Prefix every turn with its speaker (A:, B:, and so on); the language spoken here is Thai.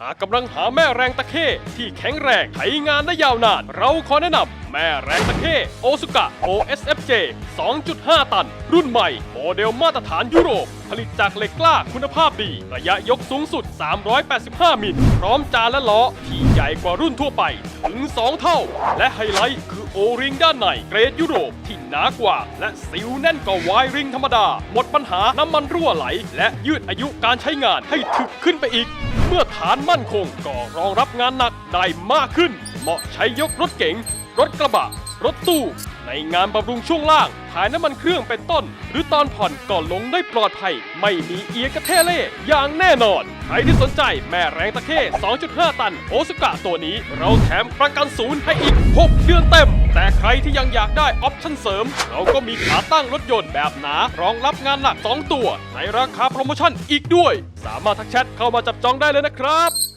A: หากกำลังหาแม่แรงตะเข้ที่แข็งแรงใช้งานได้ยาวนาน เราขอแนะนำแม่แรงตะเข้โอซุกะ OSFJ 2.5 ตัน รุ่นใหม่ โมเดลมาตรฐานยุโรป ผลิตจากเหล็กกล้าคุณภาพดี ระยะยกสูงสุด 385 มิล พร้อมจานและล้อที่ใหญ่กว่ารุ่นทั่วไป ถึง 2 เท่า และไฮไลท์คือโอริงด้านในเกรดยุโรปที่หนากว่า และซิลแน่นกว่าไวริงธรรมดา หมดปัญหาน้ำมันรั่วไหล และยืดอายุการใช้งานให้ถึกขึ้นไปอีก มื่อฐานมั่นคงก็รองรับงานหนักได้มากขึ้น เหมาะใช้ยกรถเก๋ง รถกระบะ รถตู้ ในงานบำรุงช่วงล่างถ่ายน้ำมันเครื่องเป็นต้น หรือตอนผ่อนก่อนลงได้ปลอดภัย ไม่มีเอียกระเทเล่อย่างแน่นอน ใครที่สนใจแม่แรงตะเข้ 2.5 ตันโอซุกะตัวนี้ เราแถมประกันศูนย์ให้อีก 6 เดือนเต็ม แต่ใครที่ยังอยากได้ออปชั่นเสริม เราก็มีขาตั้งรถยนต์แบบหนารองรับงานหนัก 2 ตัว ในราคาโปรโมชั่นอีกด้วย สามารถทักแชทเข้ามาจับจองได้เลยนะครับ